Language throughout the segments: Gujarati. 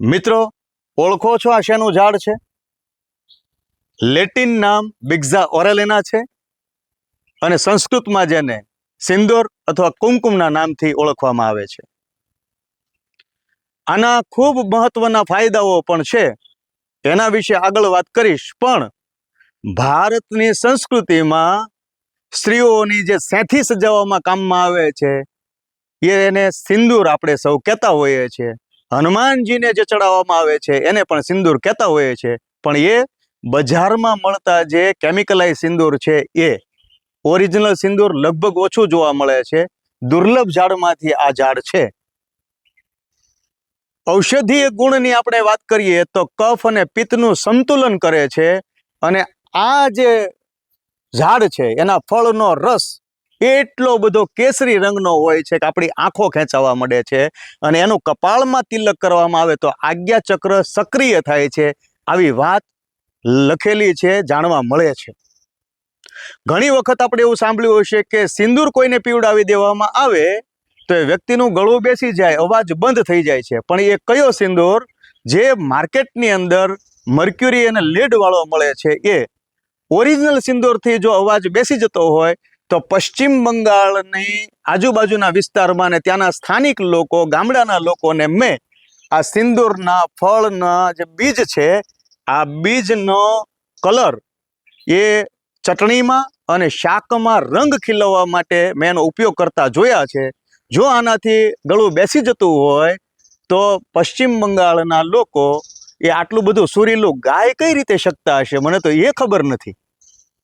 મિત્રો, ઓળખો છો આ શેનું ઝાડ છે? લેટિન નામ બિગ્ઝા ઓરેલેના છે અને સંસ્કૃતમાં જેને સિંદૂર અથવા કુમકુમના નામથી ઓળખવામાં આવે છે. આના ખૂબ મહત્વના ફાયદાઓ પણ છે. એના વિશે આગળ વાત કરીશ, પણ ભારતની સંસ્કૃતિમાં સ્ત્રીઓની જે સેથી સજાવવામાં કામમાં આવે છે એને સિંદૂર આપણે સૌ કહેતા હોઈએ છીએ. હનુમાનજીને જે ચડાવવામાં આવે છે, એને પણ સિંદૂર કહેતા હોઈએ છે. પણ એ બજારમાં મળતા જે કેમિકલાઇઝ સિંદૂર છે, એ ઓરિજિનલ સિંદૂર લગભગ ઓછું જોવા મળે છે. દુર્લભ ઝાડમાંથી આ ઝાડ છે. ઔષધીય ગુણની આપણે વાત કરીએ તો કફ અને પિત્તનું સંતુલન કરે છે અને આ જે ઝાડ છે, એના ફળનો રસ એટલો બધો કેસરી રંગનો હોય છે કે આપણી આંખો ખેંચાવા મળે છે અને એનું કપાળમાં તિલક કરવામાં આવે તો આજ્ઞા ચક્ર સક્રિય થાય છે. આવી વાત લખેલી છે, જાણવા મળે છે. ઘણી વખત આપણે એવું સાંભળ્યું હશે કે સિંદૂર કોઈને પીવડાવી દેવામાં આવે તો એ વ્યક્તિનું ગળું બેસી જાય, અવાજ બંધ થઈ જાય છે. પણ એ કયો સિંદૂર? જે માર્કેટની અંદર મર્ક્યુરી અને લેડ વાળો મળે છે. એ ઓરિજિનલ સિંદૂરથી જો અવાજ બેસી જતો હોય તો પશ્ચિમ બંગાળની આજુબાજુના વિસ્તારમાં ને ત્યાંના સ્થાનિક લોકો, ગામડાના લોકોને મેં આ સિંદૂરના ફળના જે બીજ છે, આ બીજનો કલર એ ચટણીમાં અને શાકમાં રંગ ખીલવવા માટે મેં એનો ઉપયોગ કરતા જોયા છે. જો આનાથી ગળું બેસી જતું હોય, તો પશ્ચિમ બંગાળના લોકો એ આટલું બધું સુરીલું ગાય કઈ રીતે શકતા હશે? મને તો એ ખબર નથી.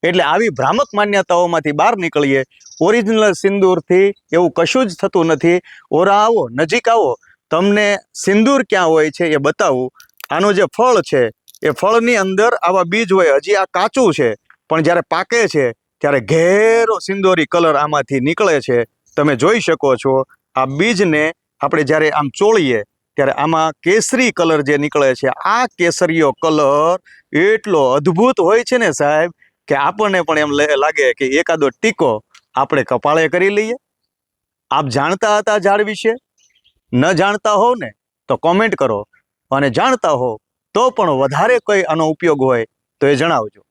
એટલે આવી ભ્રામક માન્યતાઓમાંથી બહાર નીકળીએ. ઓરિજિનલ સિંદૂરથી એવું કશું જ થતું નથી. ઓરા આવો, નજીક આવો. તમને સિંદૂર ક્યાં હોય છે એ બતાવું. આનું જે ફળ છે, એ ફળની અંદર આવા બીજ હોય, હજી આ કાચું છે. પણ જ્યારે પાકે છે, ત્યારે ઘેરો સિંદોરી કલર આમાંથી નીકળે છે. તમે જોઈ શકો છો, આ બીજને આપણે જ્યારે આમ ચોળીએ, ત્યારે આમાં કેસરી કલર જે નીકળે છે, આ કેસરીયો કલર એટલો અદ્ભુત હોય છે ને સાહેબ કે આપણને પણ એમ લાગે કે એકાદો ટીકો આપણે કપાળે કરી લઈએ. આપ જાણતા હતા ઝાડ વિશે? ન જાણતા હો ને, તો કોમેન્ટ કરો. અને જાણતા હો તો પણ વધારે કોઈ આનો ઉપયોગ હોય તો એ જણાવજો.